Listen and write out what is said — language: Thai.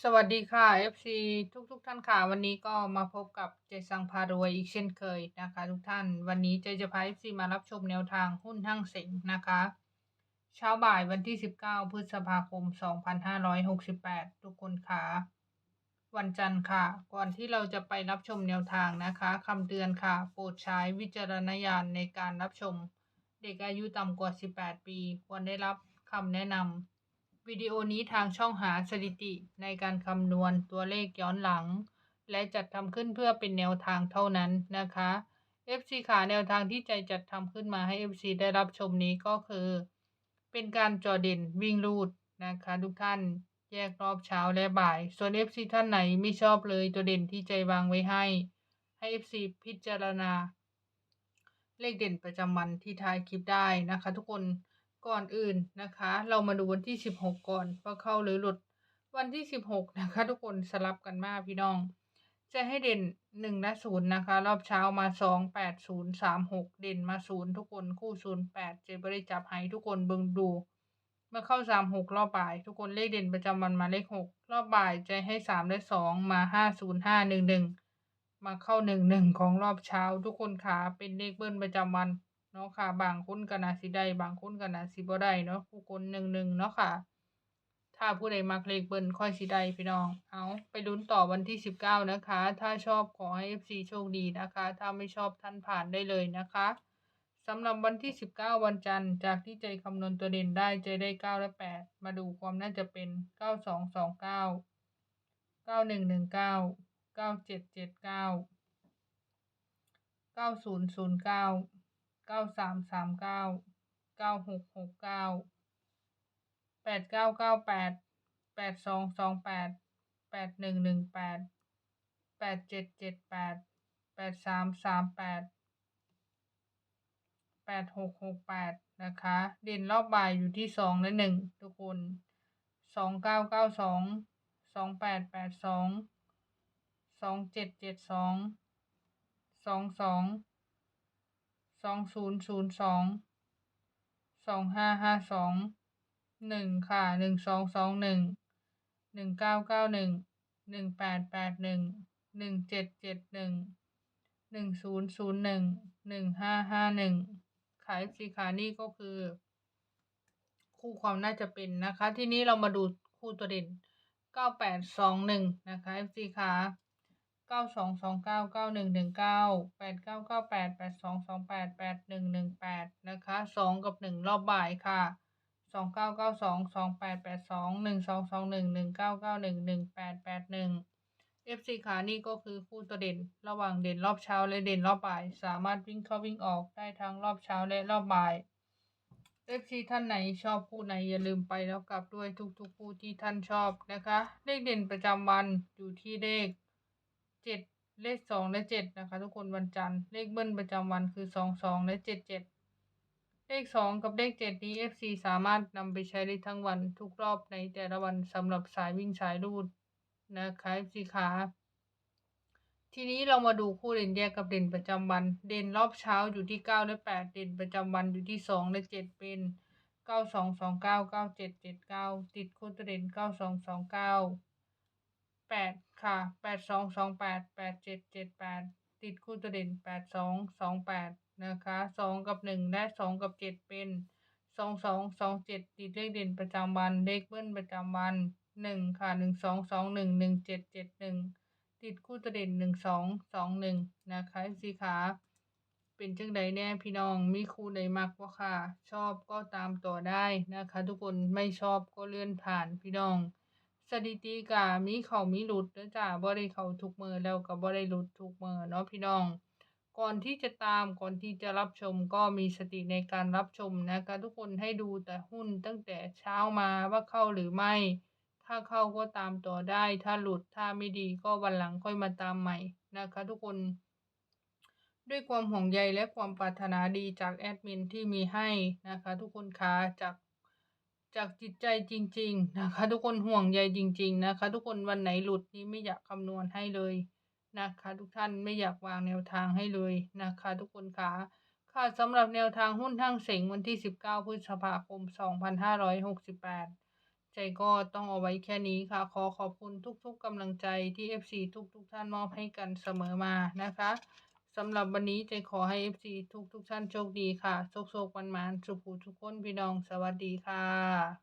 สวัสดีค่ะ FC ทุกทุกๆท่านค่ะ วันนี้ก็มาพบกับเจสังพารวยอีกเช่นเคยนะคะ ทุกท่านวันนี้เจจะพา FC มารับชมแนวทางหุ้นทั้งเสงนะคะ เช้าบ่ายวันที่ 19 พฤษภาคม 2568 ทุกคนค่ะ วันจันทร์ค่ะ ก่อนที่เราจะไปรับชมแนวทางนะคะคำเตือนค่ะ โปรดใช้วิจารณญาณในการรับชม เด็กอายุต่ำกว่า 18 ปี ควรได้รับคำแนะนำ วิดีโอนี้ทางช่องหาสถิติในการคำนวณตัวเลขย้อนหลัง และจัดทำขึ้นเพื่อเป็นแนวทางเท่านั้นนะคะ FC ขาแนวทางที่ใจจัดทำขึ้นมาให้ FC ได้รับชมนี้ก็คือ เป็นการจอเด่นวิ่งรูดนะคะทุกท่านแยกรอบเช้าและบ่าย ส่วน FC ท่านไหนไม่ชอบเลยตัวเด่นที่ใจวางไว้ให้ ให้ FC พิจารณา เลขเด่นประจำวันที่ท้ายคลิปได้นะคะ ทุกคน ก่อนอื่นนะคะ เรามาดูวันที่ 16 ก่อนว่าเข้าหรือหลุดวันที่ 16 นะคะ ทุกคนสลับกันมากพี่น้อง จะให้เด่น1และ0นะคะ รอบเช้ามา 2 8 0 3 6 เด่นมา 0 ทุกคนคู่ 0 8 เจบริจับให้ทุกคนเบิ่งดู เมื่อเข้า 3 6 รอบบ่าย ทุกคนเลขเด่นประจำวันมาเลข 6 รอบบ่ายจะให้ 3 และ 2 มา 5 0 5 1 1 มาเข้า 1 1 ของรอบเช้า ทุกคนขาเป็นเลขเบิ้ลประจำวัน เนาะค่ะ บางคนก็น่าสิได้บางคนก็น่าสิบ่ได้เนาะผู้คนหนึ่งหนึ่งเนาะค่ะ ถ้าผู้ใดมาเคลขเบิร์นค่อยสิได้พี่น้อง เอาไปลุ้นต่อวันที่สิบเก้านะคะ ถ้าชอบขอให้เอฟซีโชคดีนะคะ ถ้าไม่ชอบท่านผ่านได้เลยนะคะสำหรับวันที่สิบเก้าวันจันทร์จากที่ใจคำนวณตัวเด่นได้ใจได้ 9 และ 8 มาดูความน่าจะเป็นเก้าสองสองเก้าเก้าหนึ่งหนึ่งเก้าเก้าเจ็ดเจ็ดเก้าเก้าศูนย์ศูนย์เก้า เก้าสามสามเก้าเก้าหกหกเก้าแปดเก้าเก้าแปดแปดสองสองแปดแปดหนึ่งหนึ่งแปดแปดเจ็ดเจ็ดแปดแปดสามสามแปดแปดหกหกแปดนะคะ เด่นรอบบ่ายอยู่ที่สองและหนึ่งทุกคนสองเก้าเก้าสองสองแปดแปดสองสองเจ็ดเจ็ดสองสองสอง สองศูนย์ศูนย์สองสองห้าห้าสองหนึ่งค่ะหนึ่งสองสองหนึ่งหนึ่งเก้าเก้าหนึ่งหนึ่งแปดแปดหนึ่งหนึ่งเจ็ดเจ็ดหนึ่งหนึ่งศูนย์ศูนย์หนึ่งหนึ่งห้าห้าหนึ่งขายสีขานี่ก็คือ คู่ความน่าจะเป็นนะคะ ที่นี้เรามาดูคู่ตัวเด่นเก้าแปดสองหนึ่งนะคะ FC ขา เก้าสองสองเก้าเก้าหนึ่งหนึ่งเก้าแปดเก้าเก้าแปดแปดสองสองแปดแปดหนึ่งหนึ่งแปดนะคะสองกับหนึ่งรอบบ่ายค่ะสองเก้าเก้าสองสองแปดแปดสองหนึ่งสองสองหนึ่งหนึ่งเก้าเก้าหนึ่งหนึ่งแปดแปดหนึ่ง FC ขานี่ก็คือคู่ตัวเด่น ระหว่างเด่นรอบเช้าและเด่นรอบบ่าย สามารถวิ่งเข้าวิ่งออกได้ทั้งรอบเช้าและรอบบ่าย FC ท่านไหนชอบคู่ไหนอย่าลืมไปแล้วกลับด้วยทุกๆคู่ที่ท่านชอบนะคะ เลขเด่นประจำวันอยู่ที่เลข เจ็ดเลขสองและเจ็ดนะคะ ทุกคนวันจันทร์เลขเบิ้ลประจำวันคือสองสองและเจ็ดเจ็ดเลขสองกับเลขเจ็ดนี้ FC สามารถนำไปใช้ได้ทั้งวันทุกรอบในแต่ละวันสำหรับสายวิ่งสายรูดนะคะ FC ขาทีนี้เรามาดูคู่เด่นแยกกับเด่นประจำวัน เด่นรอบเช้าอยู่ที่เก้าและแปดเด่นประจำวันอยู่ที่สองและเจ็ดเป็นเก้าสองสองเก้าเก้าเจ็ดเจ็ดเก้าติดคู่ตัวเด่นเก้าสองสองเก้า แปดค่ะแปดสองสองแปดแปดเจ็ดเจ็ดแปดติดคู่ตัวเด่นแปดสองสองแปดนะคะสองกับหนึ่งและสองกับเจ็ดเป็นสองสองสองเจ็ดติดเลขเด่นประจำวันเลขเบิ้ลประจำวันหนึ่งค่ะหนึ่งสองสองหนึ่งหนึ่งเจ็ดเจ็ดหนึ่งติดคู่ตัวเด่นหนึ่งสองสองหนึ่งนะคะสีขาเป็นจังใดแน่พี่น้องมีคู่ใดมักว่าค่ะ ชอบก็ตามต่อได้นะคะ ทุกคนไม่ชอบก็เลื่อนผ่านพี่น้อง สถิติกามีเขามีหลุดนะจ้าบ่ได้เขาทุกมือแล้วก็บ่ได้หลุดทุกมือเนาะพี่น้อง ก่อนที่จะตามก่อนที่จะรับชมก็มีสติในการรับชมนะคะทุกคนให้ดูแต่หุ้นตั้งแต่เช้ามาว่าเข้าหรือไม่ ถ้าเข้าก็ตามต่อได้ ถ้าหลุดถ้าไม่ดีก็วันหลังค่อยมาตามใหม่นะคะ ทุกคน ด้วยความห่วงใยและความปรารถนาดีจากแอดมินที่มีให้นะคะ ทุกคนคะจาก จากจิตใจจริง ๆ นะคะ ทุกคนห่วงใยจริง ๆ นะคะ ทุกคนวันไหนหลุดนี้ไม่อยากคำนวณให้เลยนะคะ ทุกท่านไม่อยากวางแนวทางให้เลยนะคะ ทุกคนคะค่ะสำหรับแนวทางหุ้นทั้งเสงวันที่ 19 พฤษภาคม 2568 ใจก็ต้องเอาไว้แค่นี้ค่ะ ขอขอบคุณทุกๆกำลังใจที่ FC ทุกๆท่านมอบให้กันเสมอมานะคะ สำหรับวันนี้ใจขอให้ FC ทุกทุกท่านโชคดีค่ะ โชคโชคมันมันสุขหูทุกคนพี่น้อง สวัสดีค่ะ